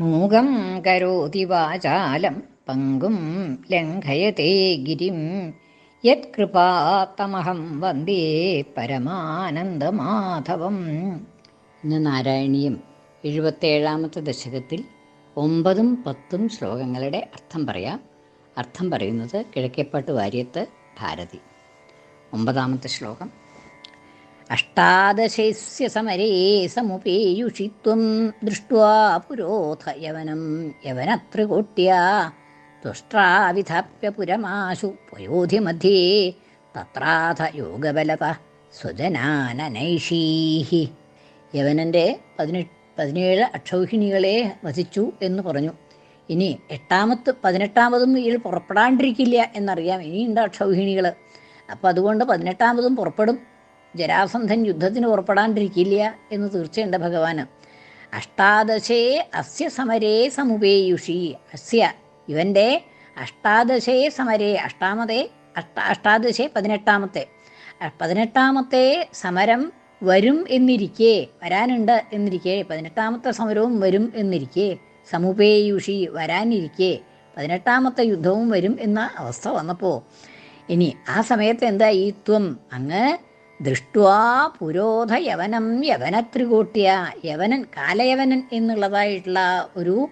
മൂകം കരോതി വാചാലം പങ്കും ലംഘയത്തെ ഗിരിം. യത്കൃപാത്തമഹം വന്ദേ പരമാനന്ദമാധവം. ഇന്ന് നാരായണീയം എഴുപത്തേഴാമത്തെ ദശകത്തിൽ ഒമ്പതും പത്തും ശ്ലോകങ്ങളുടെ അർത്ഥം പറയാം. അർത്ഥം പറയുന്നത് കിഴക്കേപ്പാട്ട് വാര്യത്ത് ഭാരതി. ഒമ്പതാമത്തെ ശ്ലോകം. അഷ്ടാദശൈസ്യ സമരേ സമുപേയുഷിത്വം ദൃഷ്ട്വാ പുരോധ യവനം യവനത്രികൂട്ട്യാ തുഷ്ട്രാവിധാപ്യ പുരമാശു പയോധിമധ്യേ തത്രാഥ യോഗബലത സ്വജനാനനൈഷീഹി. യവനന്റെ പതിനെട്ട് പതിനേഴ് അക്ഷൗഹിണികളെ വധിച്ചു എന്ന് പറഞ്ഞു. ഇനി എട്ടാമത്ത് പതിനെട്ടാമതും ഇതിൽ പുറപ്പെടാണ്ടിരിക്കില്ല എന്നറിയാം. ഇനിയുണ്ട് അക്ഷൗഹിണികൾ അപ്പോൾ അതുകൊണ്ട് പതിനെട്ടാമതും പുറപ്പെടും. ജരാസന്ധൻ യുദ്ധത്തിന് പുറപ്പെടാണ്ടിരിക്കില്ല എന്ന് തീർച്ചയുണ്ട് ഭഗവാന്. അഷ്ടാദശേ അസ്യ സമരേ സമുപേയുഷി. അസ്യ ഇവന്റെ അഷ്ടാദശേ സമരേ അഷ്ടാമതേ അഷ്ട അഷ്ടാദശേ പതിനെട്ടാമത്തെ. പതിനെട്ടാമത്തെ സമരം വരും എന്നിരിക്കെ വരാനുണ്ട് എന്നിരിക്കെ പതിനെട്ടാമത്തെ സമരവും വരും എന്നിരിക്കെ സമുപേയുഷി വരാനിരിക്കെ പതിനെട്ടാമത്തെ യുദ്ധവും വരും എന്ന അവസ്ഥ വന്നപ്പോൾ ഇനി ആ സമയത്ത് എന്താ ഈ ത്വം? അങ്ങ് ദൃഷ്ട്വാ പുരോധ യവനം യവനത്രികൂട്ടിയ. യവനൻ കാലയവനൻ എന്നുള്ളതായിട്ടുള്ള ഒരു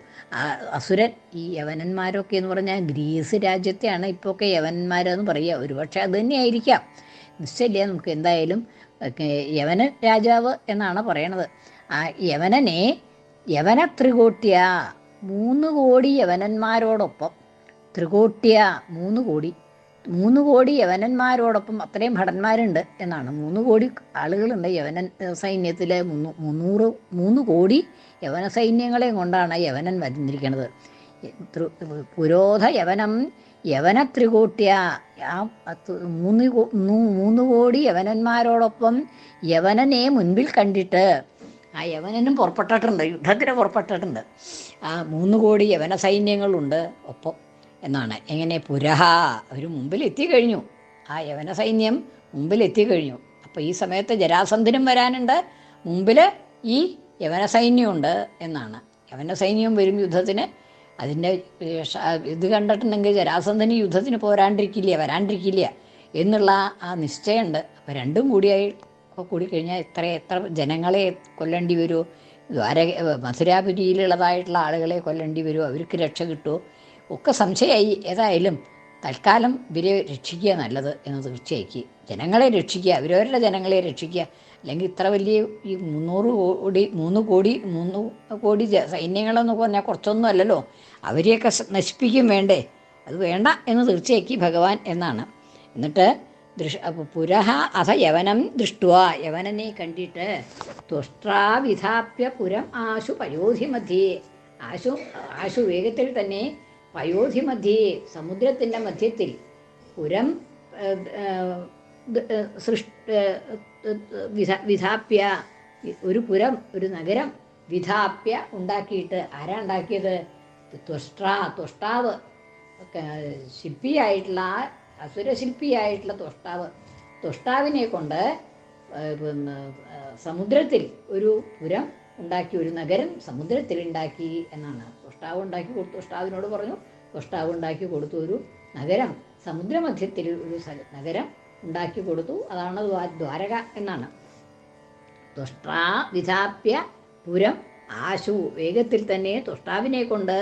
അസുരൻ ഈ യവനന്മാരൊക്കെ എന്ന് പറഞ്ഞാൽ ഗ്രീസ് രാജ്യത്തെയാണ് ഇപ്പോഴൊക്കെ യവനന്മാരെന്ന് പറയുക. ഒരുപക്ഷെ അത് തന്നെയായിരിക്കാം. നിശ്ചയില്ല നമുക്ക് എന്തായാലും യവന രാജാവ് എന്നാണ് പറയണത്. ആ യവനനെ യവന ത്രികൂട്ടിയ മൂന്ന് കോടി യവനന്മാരോടൊപ്പം ത്രികൂട്ടിയ മൂന്ന് കോടി. മൂന്ന് കോടി യവനന്മാരോടൊപ്പം അത്രയും ഭടന്മാരുണ്ട് എന്നാണ്. മൂന്ന് കോടി ആളുകളുണ്ട് യവനൻ സൈന്യത്തിലെ മുന്നൂ മുന്നൂറ് മൂന്ന് കോടി യവന സൈന്യങ്ങളെയും കൊണ്ടാണ് യവനൻ വരുന്നിരിക്കുന്നത് പുരോധ യവനം യവന ത്രികൂട്ടിയ. ആ മൂന്ന് മൂന്ന് കോടി യവനന്മാരോടൊപ്പം യവനനെ മുൻപിൽ കണ്ടിട്ട് ആ യവനനും പുറപ്പെട്ടിട്ടുണ്ട് യുദ്ധത്തിന് പുറപ്പെട്ടിട്ടുണ്ട്. ആ മൂന്ന് കോടി യവന സൈന്യങ്ങളുണ്ട്. ഒപ്പം എന്നാണ്. എങ്ങനെ പുരഹ അവർ മുമ്പിൽ എത്തിക്കഴിഞ്ഞു ആ യവന സൈന്യം മുമ്പിൽ എത്തിക്കഴിഞ്ഞു അപ്പോൾ ഈ സമയത്ത് ജരാസന്ധനും വരാനുണ്ട്. മുമ്പിൽ ഈ യവന സൈന്യമുണ്ട് എന്നാണ്. യവന സൈന്യം വരും യുദ്ധത്തിന്. അതിന്റെ ഇത് കണ്ടിട്ടുണ്ടെങ്കിൽ ജരാസന്ധന് യുദ്ധത്തിന് പോരാണ്ടിരിക്കില്ല വരാണ്ടിരിക്കില്ല എന്നുള്ള ആ നിശ്ചയമുണ്ട്. അപ്പോൾ രണ്ടും കൂടിയായി കൂടിക്കഴിഞ്ഞാൽ എത്ര എത്ര ജനങ്ങളെ കൊല്ലേണ്ടി വരുമോ ദ്വാര മധുരാപുരിയിലുള്ളതായിട്ടുള്ള ആളുകളെ കൊല്ലേണ്ടി വരുമോ അവർക്ക് രക്ഷ കിട്ടുമോ ഒക്കെ സംശയമായി ഏതായാലും തൽക്കാലം ഇവരെ രക്ഷിക്കുക നല്ലത് എന്ന് തീർച്ചയാക്കി. ജനങ്ങളെ രക്ഷിക്കുക അവരവരുടെ ജനങ്ങളെ രക്ഷിക്കുക. അല്ലെങ്കിൽ ഇത്ര വലിയ ഈ മുന്നൂറ് കോടി മൂന്ന് കോടി മൂന്ന് കോടി സൈന്യങ്ങളെന്ന് പറഞ്ഞാൽ കുറച്ചൊന്നും അല്ലല്ലോ. അവരെയൊക്കെ നശിപ്പിക്കും വേണ്ടേ? അത് വേണ്ട എന്ന് തീർച്ചയാക്കി ഭഗവാൻ എന്നാണ്. എന്നിട്ട് ദൃഷ് പുരഹ അഥ യവനം ദൃഷ്ടുവ. യവനനെ കണ്ടിട്ട് തുഷ്ട്രാവിധാപ്യ പുരം ആശു പയോധി മധ്യേ ആശു ആശു വേഗത്തിൽ തന്നെ പയോധി മധ്യേ സമുദ്രത്തിന്റെ മധ്യത്തിൽ പുരം സൃഷ്ട വിധാപ്യ ഒരു പുരം ഒരു നഗരം വിധാപ്യ ഉണ്ടാക്കിയിട്ട് ആരാ ഉണ്ടാക്കിയത്? ത്വഷ്ട്ര ത്വഷ്ടാവ്. ശില്പിയായിട്ടുള്ള അസുരശില്പിയായിട്ടുള്ള ത്വഷ്ടാവ്. ത്വഷ്ടാവിനെ കൊണ്ട് സമുദ്രത്തിൽ ഒരു പുരം ഉണ്ടാക്കി ഒരു നഗരം സമുദ്രത്തിൽ ഉണ്ടാക്കി എന്നാണ് ത്വഷ്ടാവ് ഉണ്ടാക്കി കൊടുത്തു. ത്വഷ്ടാവിനോട് പറഞ്ഞു ത്വഷ്ടാവ് ഉണ്ടാക്കി കൊടുത്തു ഒരു നഗരം സമുദ്രമധ്യത്തിൽ ഒരു നഗരം ഉണ്ടാക്കി കൊടുത്തു. അതാണ് ദ്വാരക എന്നാണ്. ത്വഷ്ട്രാ വിധാപ്യ പുരം ആശു. വേഗത്തിൽ തന്നെ തുഷ്ടാവിനെ കൊണ്ട്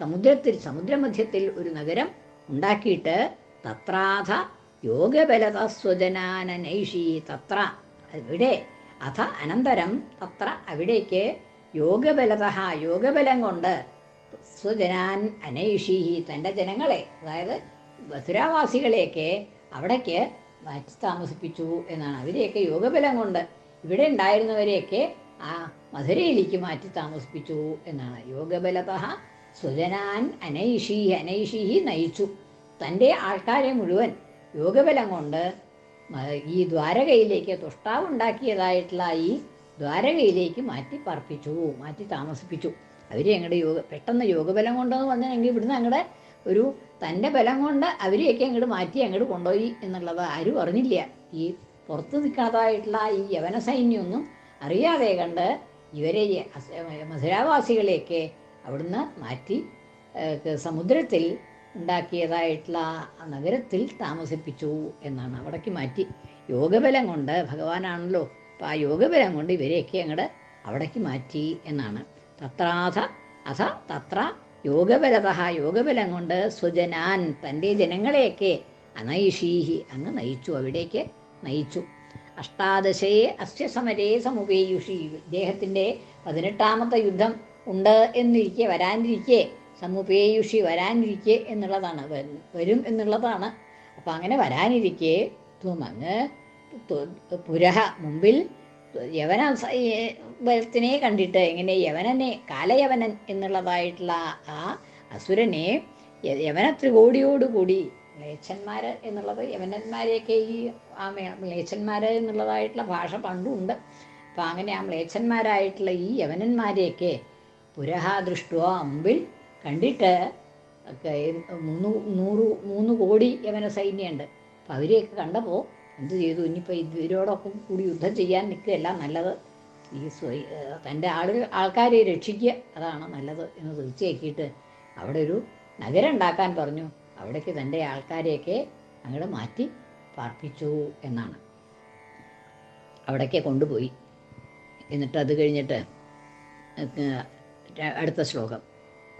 സമുദ്രത്തിൽ സമുദ്രമധ്യത്തിൽ ഒരു നഗരം ഉണ്ടാക്കിയിട്ട് തത്രാഥ യോഗബലത സ്വജനാനനൈഷി തത്ര ഇവിടെ അഥ അനന്തരം തത്ര അവിടേക്ക് യോഗബലത യോഗബലം കൊണ്ട് സ്വജനാൻ അനൈഷീഹി തന്റെ ജനങ്ങളെ അതായത് മധുരാവാസികളെയൊക്കെ അവിടേക്ക് മാറ്റി താമസിപ്പിച്ചു എന്നാണ്. അവരെയൊക്കെ യോഗബലം കൊണ്ട് ഇവിടെ ഉണ്ടായിരുന്നവരെയൊക്കെ ആ മധുരയിലേക്ക് മാറ്റി താമസിപ്പിച്ചു എന്നാണ്. യോഗബലത സ്വജനാൻ അനൈഷീഹി അനൈഷീഹി നയിച്ചു. തന്റെ ആൾക്കാരെ മുഴുവൻ യോഗബലം കൊണ്ട് ഈ ദ്വാരകയിലേക്ക് തുഷ്ടാവുണ്ടാക്കിയതായിട്ടുള്ള ഈ ദ്വാരകയിലേക്ക് മാറ്റി പാർപ്പിച്ചു മാറ്റി താമസിപ്പിച്ചു. അവരെ ഞങ്ങളുടെ യോഗ പെട്ടെന്ന് യോഗബലം കൊണ്ടെന്ന് പറഞ്ഞെങ്കിൽ ഇവിടുന്ന് ഞങ്ങളുടെ ഒരു തന്റെ ബലം കൊണ്ട് അവരെയൊക്കെ അങ്ങോട്ട് മാറ്റി അങ്ങോട്ട് കൊണ്ടുപോയി എന്നുള്ളത് ആരും അറിഞ്ഞില്ല. ഈ പുറത്ത് നിൽക്കാതായിട്ടുള്ള ഈ യവന സൈന്യമൊന്നും അറിയാതെ കണ്ട് ഇവരെ മധുരാവാസികളെയൊക്കെ അവിടുന്ന് മാറ്റി സമുദ്രത്തിൽ ഉണ്ടാക്കിയതായിട്ടുള്ള നഗരത്തിൽ താമസിപ്പിച്ചു എന്നാണ് അവിടേക്ക് മാറ്റി. യോഗബലം കൊണ്ട് ഭഗവാനാണല്ലോ അപ്പോൾ ആ യോഗബലം കൊണ്ട് ഇവരെയൊക്കെ അങ്ങോട്ട് അവിടേക്ക് മാറ്റി എന്നാണ്. തത്രാഥ അഥ തത്ര യോഗബലത. യോഗബലം കൊണ്ട് സ്വജനാൻ തന്റെ ജനങ്ങളെയൊക്കെ അനൈഷീഹി അങ്ങ് നയിച്ചു അവിടേക്ക് നയിച്ചു. അഷ്ടാദശയെ അസ്യ സമരേ സമുപേയുഷി. ഇദ്ദേഹത്തിന്റെ പതിനെട്ടാമത്തെ യുദ്ധം ഉണ്ട് എന്നിരിക്കെ വരാനിരിക്കെ സമുപേയുഷി വരാനിരിക്കെ എന്നുള്ളതാണ്. വരും എന്നുള്ളതാണ്. അപ്പം അങ്ങനെ വരാനിരിക്കെ തുമങ്ങ് പുരഹ മുമ്പിൽ യവന ബലത്തിനെ കണ്ടിട്ട് എങ്ങനെ യവനനെ കാലയവനൻ എന്നുള്ളതായിട്ടുള്ള ആ അസുരനെ യവന ത്രികോടിയോടുകൂടി മ്ലേച്ഛന്മാർ എന്നുള്ളത് യവനന്മാരെയൊക്കെ ഈ ആ മ്ലേച്ഛന്മാർ എന്നുള്ളതായിട്ടുള്ള ഭാഷ പണ്ടുണ്ട്. അപ്പം അങ്ങനെ ആ മ്ലേച്ഛന്മാരായിട്ടുള്ള ഈ യവനന്മാരെയൊക്കെ പുരഹ അമ്പിൽ കണ്ടിട്ട് ഒക്കെ മൂന്ന് നൂറ് മൂന്ന് കോടി യവന സൈന്യമുണ്ട് അപ്പം അവരെയൊക്കെ കണ്ടപ്പോൾ എന്ത് ചെയ്തു? ഇനിയിപ്പോൾ ഇവരോടൊപ്പം കൂടി യുദ്ധം ചെയ്യാൻ നിൽക്കുകയല്ല നല്ലത്. ഈ തന്റെ ആളുകൾ ആൾക്കാരെ രക്ഷിക്കുക അതാണ് നല്ലത് എന്ന് തീർച്ചയാക്കിയിട്ട് അവിടെ ഒരു നഗരം ഉണ്ടാക്കാൻ പറഞ്ഞു. അവിടേക്ക് തന്റെ ആൾക്കാരെയൊക്കെ അങ്ങോട്ട് മാറ്റി പാർപ്പിച്ചു എന്നാണ്. അവിടേക്ക് കൊണ്ടുപോയി. എന്നിട്ട് അത് കഴിഞ്ഞിട്ട് അടുത്ത ശ്ലോകം.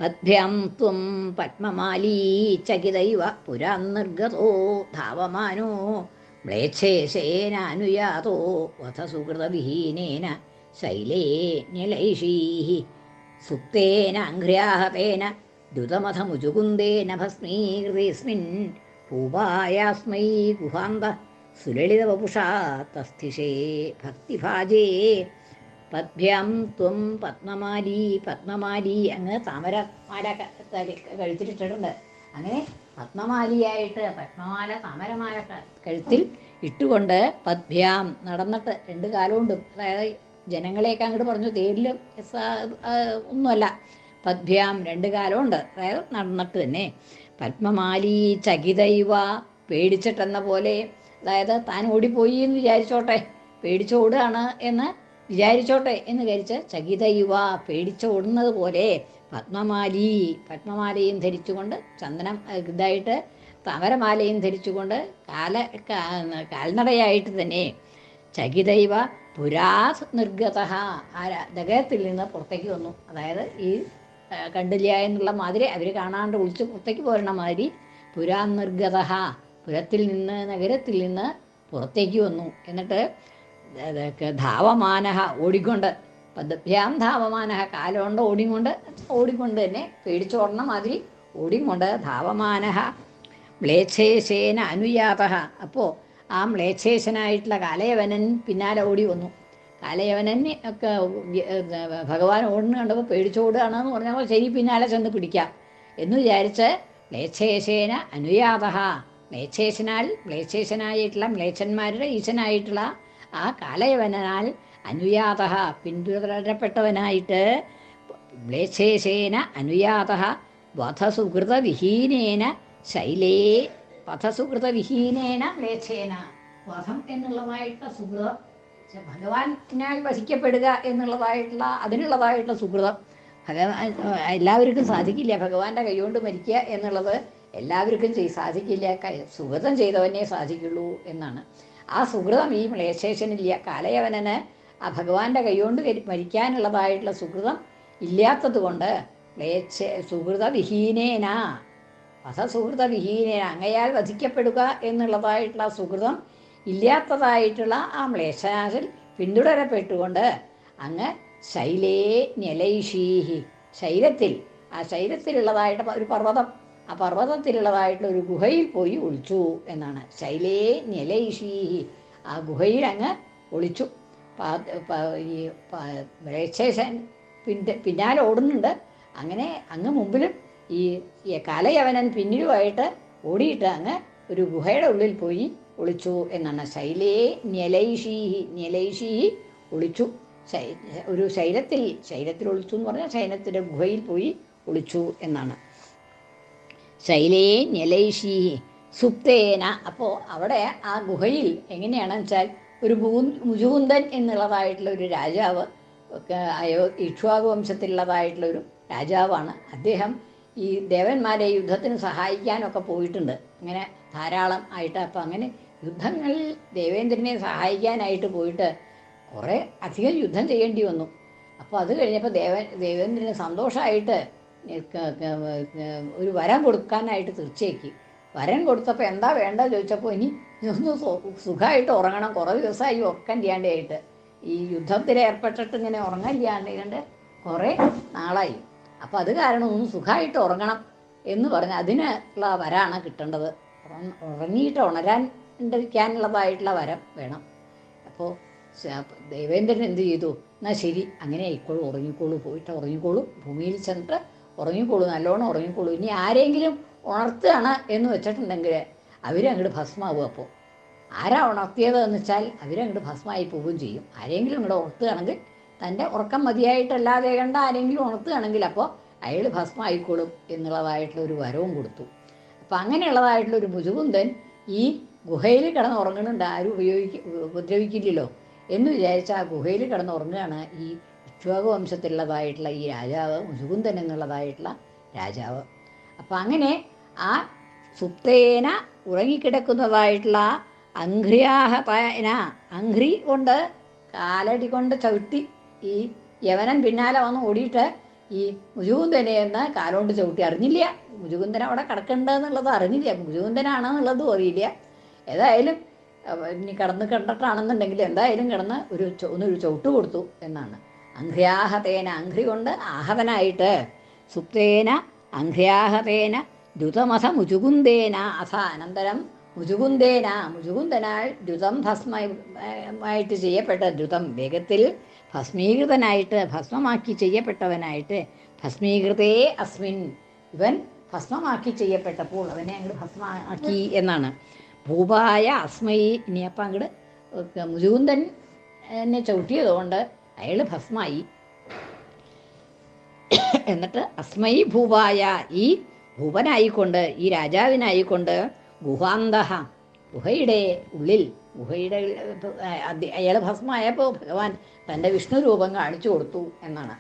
പദ്ഭ്യം ത്വം പത്മമാലീ ചകിതൈവ പുരാ നിർഗതോ ധാവമാനോ മ്ലേച്ഛേശേനാനുയാതോ വധസുഹൃതവിഹീനേന ശൈലേ ന്യലൈഷീः സുപ്തേനാഘ്ര്യാഹതേന ദ്രുതമഥമുചുകുന്ദേന ഭസ്മീകൃതേസ്മിൻ പൂപായാസ്മൈ ഗുഹാന്ത സുലളിതവപുഷാ തസ്ഥിഷേ ഭക്തിഭാജേ പദ്ഭ്യാം ത്വം പത്മമാലി പത്മമാലി അങ്ങ് താമര മാല കഴിച്ചിട്ടിട്ടുണ്ട് അങ്ങനെ പത്മമാലിയായിട്ട് പത്മമാല സമരമായ കഴുത്തിൽ ഇട്ടുകൊണ്ട് പദ്ഭ്യാം നടന്നിട്ട് രണ്ട് കാലുകൊണ്ടും. അതായത് ജനങ്ങളെയൊക്കെ അങ്ങോട്ട് പറഞ്ഞു തേരിലും ഒന്നുമല്ല. പദ്ഭ്യാം രണ്ട് കാലമുണ്ട് അതായത് നടന്നിട്ട് തന്നെ പത്മമാലി ചകിതൈവ പേടിച്ചിട്ടെന്ന പോലെ അതായത് താൻ ഓടിപ്പോയി എന്ന് വിചാരിച്ചോട്ടെ പേടിച്ചോടുകയാണ് എന്ന് വിചാരിച്ചോട്ടെ എന്ന് ധരിച്ച് ചകിതയുവ പേടിച്ചോടുന്നത് പോലെ പത്മമാലി പത്മമാലയും ധരിച്ചുകൊണ്ട് ചന്ദനം ഇതായിട്ട് താമരമാലയും ധരിച്ചുകൊണ്ട് കാല കാൽനടയായിട്ട് തന്നെ ചകിതൈവ പുരാ നിർഗത ദഗത്തിൽ നിന്ന് പുറത്തേക്ക് വന്നു. അതായത് ഈ കണ്ടില്ല എന്നുള്ള മാതിരി അവർ കാണാണ്ട് വിളിച്ച് പുറത്തേക്ക് പോരണ മാതിരി പുരാ നിർഗത പുരത്തിൽ നിന്ന് നഗരത്തിൽ നിന്ന് പുറത്തേക്ക് വന്നു. എന്നിട്ട് ധാവമാനഹ ഓടിക്കൊണ്ട് പദഭ്യാം ധാവമാനഹ കാലുകൊണ്ട് ഓടിക്കൊണ്ട് ഓടിക്കൊണ്ട് തന്നെ പേടിച്ചോടണ മാതിരി ഓടിക്കൊണ്ട് ധാവമാനഹ മ്ലേച്ഛേശേന അനുയാത. അപ്പോൾ ആ മ്ലേച്ഛേശനായിട്ടുള്ള കാലയവനൻ പിന്നാലെ ഓടി വന്നു. കാലയവനൻ ഒക്കെ ഭഗവാൻ ഓടുന്നു കണ്ടപ്പോൾ പേടിച്ചോടുകയാണെന്ന് പറഞ്ഞപ്പോൾ ശരി പിന്നാലെ ചെന്ന് പിടിക്കാം എന്ന് വിചാരിച്ച് മ്ലേച്ഛേശേന അനുയാത. മ്ലേച്ഛേശനാൽ മ്ലേച്ഛേശനായിട്ടുള്ള മ്ലേച്ഛന്മാരുടെ ഈശനായിട്ടുള്ള ആ കാലയവനാൽ അനുയാത. പിന്തുടരപ്പെട്ടവനായിട്ട് മ്ലേച്ഛേശേന അനുയാത. വധസുഹൃതവിഹീനേന ശൈലേ വധസുഹൃതവിഹീനേന മ്ലേച്ഛേന. വധം എന്നുള്ളതായിട്ടുള്ള സുഹൃതം ഭഗവാനായി ഭഗവാനാൽ വഹിക്കപ്പെടുക എന്നുള്ളതായിട്ടുള്ള അതിനുള്ളതായിട്ടുള്ള സുഹൃതം ഭഗവാൻ എല്ലാവർക്കും സാധിക്കില്ല. ഭഗവാന്റെ കൈകൊണ്ട് മരിക്കുക എന്നുള്ളത് എല്ലാവർക്കും ചെയ് സാധിക്കില്ല. സുഹൃതം ചെയ്തവനെ സാധിക്കുള്ളൂ എന്നാണ്. ആ സുഹൃതം ഈ മ്ലേശേഷനില്ല കാലയവനന് ആ ഭഗവാന്റെ കൈകൊണ്ട് മരിക്കാനുള്ളതായിട്ടുള്ള സുഹൃതം ഇല്ലാത്തത് കൊണ്ട് മ്ലേച്ഛ സുഹൃത വിഹീനേന വധസുഹൃത വിഹീനേന അങ്ങയാൽ വധിക്കപ്പെടുക എന്നുള്ളതായിട്ടുള്ള സുഹൃതം ഇല്ലാത്തതായിട്ടുള്ള ആ മ്ലേശനാശിൽ പിന്തുടരപ്പെട്ടുകൊണ്ട് അങ്ങ് ശൈലേ നിലൈഷീഹി ശൈലത്തിൽ ആ ശൈലത്തിലുള്ളതായിട്ട് ഒരു പർവതം ആ പർവതത്തിലുള്ളതായിട്ടുള്ള ഒരു ഗുഹയിൽ പോയി ഒളിച്ചു എന്നാണ്. ശൈലേ നിലൈഷീഹി ആ ഗുഹയിൽ അങ്ങ് ഒളിച്ചു. ഈ രക്ഷേശൻ പിന്നെ പിന്നാലെ ഓടുന്നുണ്ട്. അങ്ങനെ അങ്ങ് മുമ്പിലും ഈ കലയവനൻ പിന്നിലുമായിട്ട് ഓടിയിട്ട് അങ്ങ് ഒരു ഗുഹയുടെ ഉള്ളിൽ പോയി ഒളിച്ചു എന്നാണ്. ശൈലേ ഞലൈഷീഹി ഞലൈഷീഹി ഒളിച്ചു. ഒരു ശൈലത്തിൽ ശൈലത്തിൽ ഒളിച്ചു എന്ന് പറഞ്ഞാൽ ശൈലത്തിന്റെ ഗുഹയിൽ പോയി ഒളിച്ചു എന്നാണ്. ശൈലേ ഞലൈഷീഹി സുപ്തേന. അപ്പോൾ അവിടെ ആ ഗുഹയിൽ എങ്ങനെയാണെന്ന് വെച്ചാൽ ഒരു ഭൂ മുജുകുന്ദൻ എന്നുള്ളതായിട്ടുള്ള ഒരു രാജാവ് അയോ ഇക്ഷ്വാകു വംശത്തിലുള്ളതായിട്ടുള്ള ഒരു രാജാവാണ്. അദ്ദേഹം ഈ ദേവന്മാരെ യുദ്ധത്തിന് സഹായിക്കാനൊക്കെ പോയിട്ടുണ്ട്. അങ്ങനെ ധാരാളം ആയിട്ട് അപ്പം അങ്ങനെ യുദ്ധങ്ങളിൽ ദേവേന്ദ്രനെ സഹായിക്കാനായിട്ട് പോയിട്ട് കുറേ അധികം യുദ്ധം ചെയ്യേണ്ടി വന്നു. അപ്പോൾ അത് കഴിഞ്ഞപ്പോൾ ദേവ ദേവേന്ദ്രന് സന്തോഷമായിട്ട് ഒരു വരം കൊടുക്കാനായിട്ട് തീർച്ചയാക്കി. വരം കൊടുത്തപ്പോൾ എന്താ വേണ്ടത് ചോദിച്ചപ്പോൾ ഇനി ഒന്ന് സുഖമായിട്ട് ഉറങ്ങണം. കുറേ ദിവസമായി ഉറക്കം ചെയ്യാണ്ടായിട്ട് ഈ യുദ്ധത്തിൽ ഏർപ്പെട്ടിട്ട് ഇങ്ങനെ ഉറങ്ങാൻ ചെയ്യാണ്ട് കുറേ നാളായി. അപ്പം അത് കാരണം ഒന്ന് സുഖമായിട്ട് ഉറങ്ങണം എന്ന് പറഞ്ഞ് അതിനുള്ള വരാണ് കിട്ടേണ്ടത്. ഉറങ്ങ- ഉറങ്ങിയിട്ട് ഉണരാൻ ഇരിക്കാനുള്ളതായിട്ടുള്ള വരം വേണം. അപ്പോൾ ദേവേന്ദ്രൻ എന്ത് ചെയ്തു? എന്നാൽ ശരി അങ്ങനെ ആയിക്കോളൂ ഉറങ്ങിക്കോളൂ പോയിട്ട് ഉറങ്ങിക്കോളൂ. ഭൂമിയിൽ ചെന്നിട്ട് ഉറങ്ങിക്കോളൂ നല്ലോണം ഉറങ്ങിക്കോളൂ. ഇനി ആരെങ്കിലും ഉണർത്തുകയാണ് എന്ന് വെച്ചിട്ടുണ്ടെങ്കിൽ അവരങ്ങോട്ട് ഭസ്മാവും അപ്പോൾ ആരാ ഉണർത്തിയത് എന്ന് വെച്ചാൽ അവരങ്ങോട്ട് ഭസ്മായി പോവുകയും ചെയ്യും. ആരെങ്കിലും ഇങ്ങോട്ട് ഉണർത്തുകയാണെങ്കിൽ തന്റെ ഉറക്കം മതിയായിട്ടല്ലാതെ കണ്ട ആരെങ്കിലും ഉണർത്തുകയാണെങ്കിൽ അപ്പോൾ അയാൾ ഭസ്മായിക്കോളും എന്നുള്ളതായിട്ടുള്ള ഒരു വരവും കൊടുത്തു. അപ്പം അങ്ങനെയുള്ളതായിട്ടുള്ള ഒരു മുജുകുന്ദൻ ഈ ഗുഹയിൽ കിടന്ന് ഉറങ്ങുന്നുണ്ട് ആരും ഉപയോഗിക്ക ഉപദ്രവിക്കില്ലല്ലോ എന്ന് വിചാരിച്ച ആ ഗുഹയിൽ കിടന്ന് ഉറങ്ങുകയാണ് ഈ ഇക്ഷോക വംശത്തിലുള്ളതായിട്ടുള്ള ഈ രാജാവ് മുജുകുന്ദൻ എന്നുള്ളതായിട്ടുള്ള രാജാവ്. അപ്പം അങ്ങനെ ആ സുപ്തേന ഉറങ്ങിക്കിടക്കുന്നതായിട്ടുള്ള അംഘ്രിയാഹതന അംഘ്രി കൊണ്ട് കാലടി കൊണ്ട് ചവിട്ടി ഈ യവനൻ പിന്നാലെ വന്ന് ഓടിയിട്ട് ഈ മുജുകുന്ദനെ എന്ന് കാലുകൊണ്ട് ചവിട്ടി. അറിഞ്ഞില്ല. മുജുകുന്ദൻ അവിടെ കിടക്കണ്ടെന്നുള്ളത് അറിഞ്ഞില്ല. മുജുകുന്ദനാണെന്നുള്ളതും അറിയില്ല. ഏതായാലും ഇനി കിടന്ന് കണ്ടിട്ടാണെന്നുണ്ടെങ്കിൽ എന്തായാലും കിടന്ന് ഒരു ഒന്നൊരു ചവിട്ട് കൊടുത്തു എന്നാണ്. അംഘ്രിയാഹതേന അംഘ്രി കൊണ്ട് ആഹവനായിട്ട് സുപ്തേന അംഘ്രിയാഹതേന ദ്രുതമഥ മുജുകുന്ദേന അഥ അനന്തരം മുജുകുന്ദേന മുജുകുന്ദനാൽ ദ്രുതം ഭസ്മമായിട്ട് ചെയ്യപ്പെട്ട ദ്രുതം വേഗത്തിൽ ഭസ്മീകൃതനായിട്ട് ഭസ്മമാക്കി ചെയ്യപ്പെട്ടവനായിട്ട് ഭസ്മീകൃതേ അസ്മിൻ. ഇവൻ ഭസ്മമാക്കി ചെയ്യപ്പെട്ടപ്പോൾ അവനെ അങ്ങോട്ട് ഭസ്മമാക്കി എന്നാണ്. ഭൂപായ അസ്മൈ. ഇനി അപ്പം അങ്ങോട്ട് മുജുകുന്ദൻ എന്നെ ചവിട്ടിയതുകൊണ്ട് അയാൾ ഭസ്മായി എന്നിട്ട് അസ്മൈ ഭൂപായ ഈ ഭൂപനായിക്കൊണ്ട് ഈ രാജാവിനായിക്കൊണ്ട് ഗുഹാന്തഹ ഗുഹയുടെ ഉള്ളിൽ ഗുഹയുടെ അയാൾ ഭസ്മമായപ്പോൾ ഭഗവാൻ തന്റെ വിഷ്ണു രൂപം കാണിച്ചു കൊടുത്തു എന്നാണ്.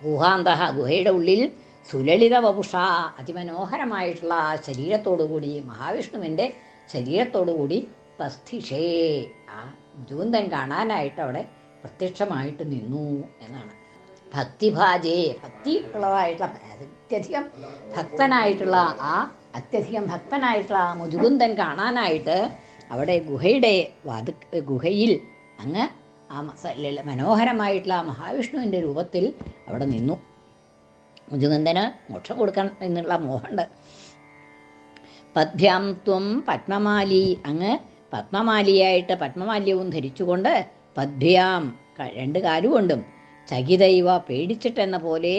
ഗുഹാന്തഹ ഗുഹയുടെ ഉള്ളിൽ സുലളിത വപുഷ അതിമനോഹരമായിട്ടുള്ള ആ ശരീരത്തോടുകൂടി മഹാവിഷ്ണുവിന്റെ ശരീരത്തോടുകൂടി തസ്ഥിഷേ ആ ജൂന്തൻ കാണാനായിട്ട് അവിടെ പ്രത്യക്ഷമായിട്ട് നിന്നു എന്നാണ്. ഭക്തിഭാജേ ഭക്തി ഉള്ളതായിട്ടുള്ള അത്യധികം ഭക്തനായിട്ടുള്ള ആ അത്യധികം ഭക്തനായിട്ടുള്ള ആ മുതുകുന്ദൻ കാണാനായിട്ട് അവിടെ ഗുഹയുടെ വാതു ഗുഹയിൽ അങ്ങ് ആ മനോഹരമായിട്ടുള്ള ആ മഹാവിഷ്ണുവിന്റെ രൂപത്തിൽ അവിടെ നിന്നു. മുതുകുന്ദന് മോക്ഷം കൊടുക്കണം എന്നുള്ള മോഹമുണ്ട്. പദ്ഭ്യാം ത്വം പത്മമാലി അങ്ങ് പത്മമാലിയായിട്ട് പത്മമാല്യവും ധരിച്ചുകൊണ്ട് പദ്ഭ്യാം രണ്ട് കാലുകൊണ്ടും ചകിതൈവ പേടിച്ചിട്ടെന്ന പോലെ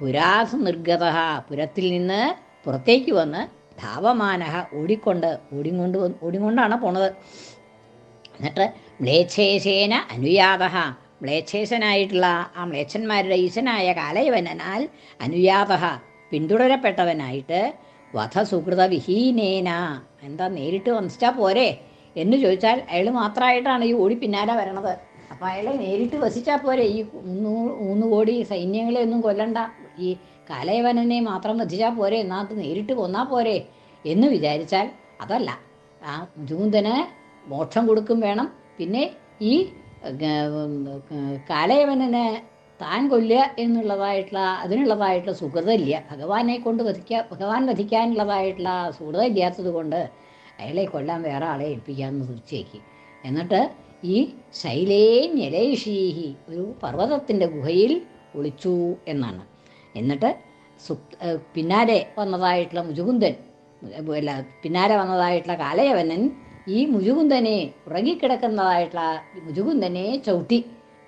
പുരാസ് നിർഗത പുരത്തിൽ നിന്ന് പുറത്തേക്ക് വന്ന് ധാവമാനഹ ഓടിക്കൊണ്ട് ഓടിക്കൊണ്ട് ഓടിക്കൊണ്ടാണ് പോണത്. എന്നിട്ട് മ്ലേച്ഛേശേന അനുയാത. മ്ലേച്ഛേശനായിട്ടുള്ള ആ മ്ലേച്ഛന്മാരുടെ ഈശനായ കാലയവനാൽ അനുയാത. പിന്തുടരപ്പെട്ടവനായിട്ട് വധസുഹൃത വിഹീനേന എന്താ നേരിട്ട് വസിച്ചാൽ പോരെ എന്ന് ചോദിച്ചാൽ അയാൾ മാത്രമായിട്ടാണ് ഈ ഓടി പിന്നാലെ വരണത്. അപ്പം അയാളെ നേരിട്ട് വസിച്ചാൽ പോരെ. ഈ മൂന്ന് മൂന്ന് കോടി സൈന്യങ്ങളെ ഒന്നും കൊല്ലണ്ട. ഈ കലയവനെ മാത്രം വധിച്ചാൽ പോരെ? എന്നാത്ത് നേരിട്ട് കൊന്നാൽ പോരെ? എന്ന് വിചാരിച്ചാൽ അതല്ല. ആ ജൂന്തന് മോക്ഷം കൊടുക്കും വേണം. പിന്നെ ഈ കലയവനെ താൻ കൊല്ലുക എന്നുള്ളതായിട്ടുള്ള അതിനുള്ളതായിട്ടുള്ള സുഹൃതമില്ല ഭഗവാനെ കൊണ്ട് വധിക്കുക ഭഗവാൻ വധിക്കാനുള്ളതായിട്ടുള്ള സുഹൃത ഇല്ലാത്തത് കൊണ്ട് അയാളെ കൊല്ലാൻ വേറെ ആളെ ഏൽപ്പിക്കാമെന്ന് തീർച്ചയാക്കി. എന്നിട്ട് ഈ ശൈലേ ഞലേഷീഹി ഒരു പർവതത്തിന്റെ ഗുഹയിൽ ഒളിച്ചു എന്നാണ്. എന്നിട്ട് പിന്നാലെ വന്നതായിട്ടുള്ള മുജുകുന്ദൻ അല്ല പിന്നാലെ വന്നതായിട്ടുള്ള കാലയവനൻ ഈ മുജുകുന്ദനെ ഉറങ്ങിക്കിടക്കുന്നതായിട്ടുള്ള മുജുകുന്ദനെ ചവിട്ടി.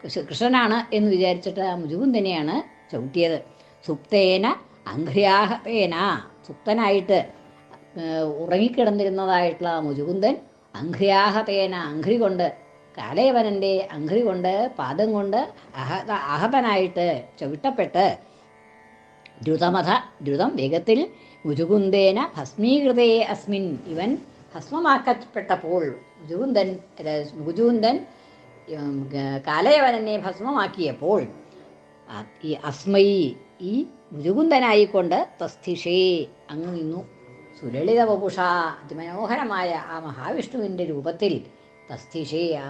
കൃഷ്ണ- കൃഷ്ണനാണ് എന്ന് വിചാരിച്ചിട്ട് ആ മുജുകുന്ദനെയാണ് ചവിട്ടിയത്. സുപ്തേന അംഘ്രിയാഹേന സുപ്തനായിട്ട് ഉറങ്ങിക്കിടന്നിരുന്നതായിട്ടുള്ള മുജുകുന്ദൻ അംഘ്രിയാഹതേന അംഘ്രി കൊണ്ട് കാലയവനന്റെ അംഘ്രി കൊണ്ട് പാദം കൊണ്ട് അഹ അഹതനായിട്ട് ചവിട്ടപ്പെട്ട് ദ്രുതമഥ ദ്രുതം വേഗത്തിൽ മുജുകുന്ദേന ഭസ്മീകൃതേ അസ്മിൻ. ഇവൻ ഭസ്മമാക്കപ്പെട്ടപ്പോൾ മുജുകുന്ദൻ മുജുകുന്ദൻ കാലയവനെ ഭസ്മമാക്കിയപ്പോൾ ഈ അസ്മൈ ഈ മുരുകുന്ദനായിക്കൊണ്ട് തസ്തിഷേ അങ്ങ് നിന്നു. സുലളിത വപുഷ അതിമനോഹരമായ ആ മഹാവിഷ്ണുവിന്റെ രൂപത്തിൽ തസ്ഥിഷേ ആ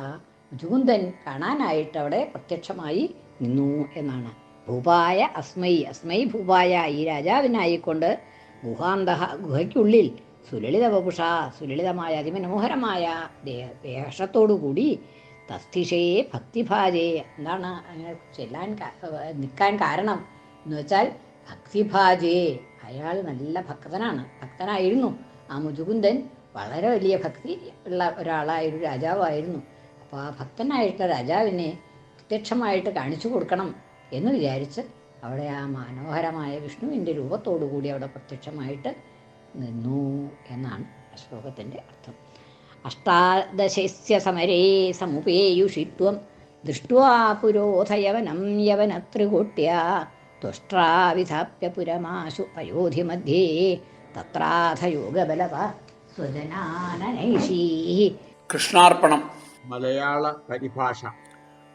മുരുകുന്ദൻ കാണാനായിട്ട് അവിടെ പ്രത്യക്ഷമായി നിന്നു എന്നാണ്. ഭൂപായ അസ്മൈ. അസ്മൈ ഭൂപായ. ഈ രാജാവിനായിക്കൊണ്ട് ഗുഹാന്ത ഗുഹയ്ക്കുള്ളിൽ സുലളിത വപുഷ സുലളിതമായ അതിമനോഹരമായ വേഷത്തോടുകൂടി തസ്തിഷയെ ഭക്തിഭാജയെ എന്താണ് അങ്ങനെ ചെല്ലാൻ നിൽക്കാൻ കാരണം എന്ന് വെച്ചാൽ ഭക്തിഭാജയെ അയാൾ നല്ല ഭക്തനാണ്. ഭക്തനായിരുന്നു. ആ മുജുകുന്ദൻ വളരെ വലിയ ഭക്തി ഉള്ള ഒരാളായൊരു രാജാവായിരുന്നു. അപ്പോൾ ആ ഭക്തനായിട്ടുള്ള രാജാവിനെ പ്രത്യക്ഷമായിട്ട് കാണിച്ചു കൊടുക്കണം. എന്ന് വിചാരിച്ച് അവിടെ ആ മനോഹരമായ വിഷ്ണുവിന്റെ രൂപത്തോടുകൂടി അവിടെ പ്രത്യക്ഷമായിട്ട് നിന്നു എന്നാണ് ശ്ലോകത്തിന്റെ അർത്ഥം. അഷ്ടാദശസ്യ സമരേ സമുപേയുഷിത്വം ദൃഷ്ട്വാ പുരോധയവനം യവനത്രികൂട്യ തുഷ്ട്രാവിധാപ്യ പുരമാശു പയോധി മധ്യേ തത്രാഥ യോഗബലവ സ്വജനാനനൈഷീ. കൃഷ്ണാർപ്പണം. മലയാള പരിഭാഷ.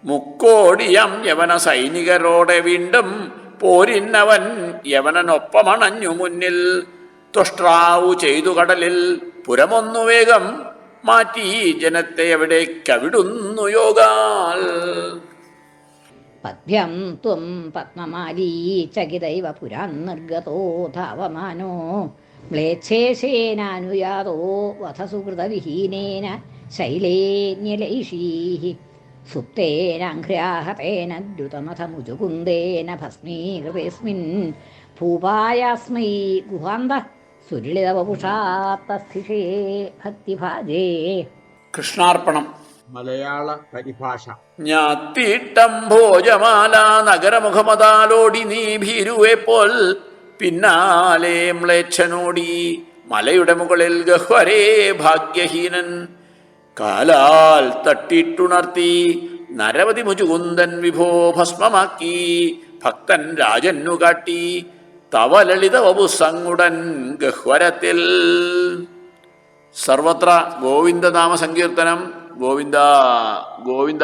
മുക്കോടിയം യവന സൈനികരോടെ വീണ്ടും പോരിന്നവൻ യവനനൊപ്പമണഞ്ഞു മുന്നിൽ. തുഷ്ട്രാവു ചെയ്തു കടലിൽ പുരമൊന്നു വേഗം മാറ്റി ജനത്തെ എവിടെ കവിടുന്നു യോഗാൽ. പദ്ഭ്യം ത്വം പത്മമാലീ ചകിതൈവ പുരാൻ നിർഗതോ ധാവമാനോ. മ്ലേച്ഛേശേനാനുയാതോ വധസുഹൃതവിഹീനേന ശൈലേന്യലൈഷീः സുപ്തേനാഘ്രാഹതേന ദ്രുതമഥ മുജുകുന്ദേന ഭസ്മീകൃതേസ്മിൻ ഭൂപായാസ്മൈ ഗുഹാന്ത സുരളിതവപുഷാത്തസ്ഥിഷേ ഭക്തിഭാജേ കൃഷ്ണാർപ്പണം. മലയാള പരിഭാഷ. ഞാത്തിട്ടം ഭോജമാല നഗരമുഖമതാലോടി നീ ഭീരുവെ പോൽ പിന്നാലെ മ്ലേച്ഛനോടി മലയുടെ മുകളിൽ ഗഹ്വരേ ഭാഗ്യഹീനൻ. കാലാൽ തട്ടിട്ടുണർത്തി നരവതി മുജുകുന്ദൻ വിഭോ ഭസ്മമാക്കി ഭക്തൻ രാജന്നു കാട്ടി തവ ലളിത വപുസങ്ങുടൻ ഗഹ്വരത്തിൽ. സർവത്ര ഗോവിന്ദനാമ സങ്കീർത്തനം. ഗോവിന്ദ ഗോവിന്ദ.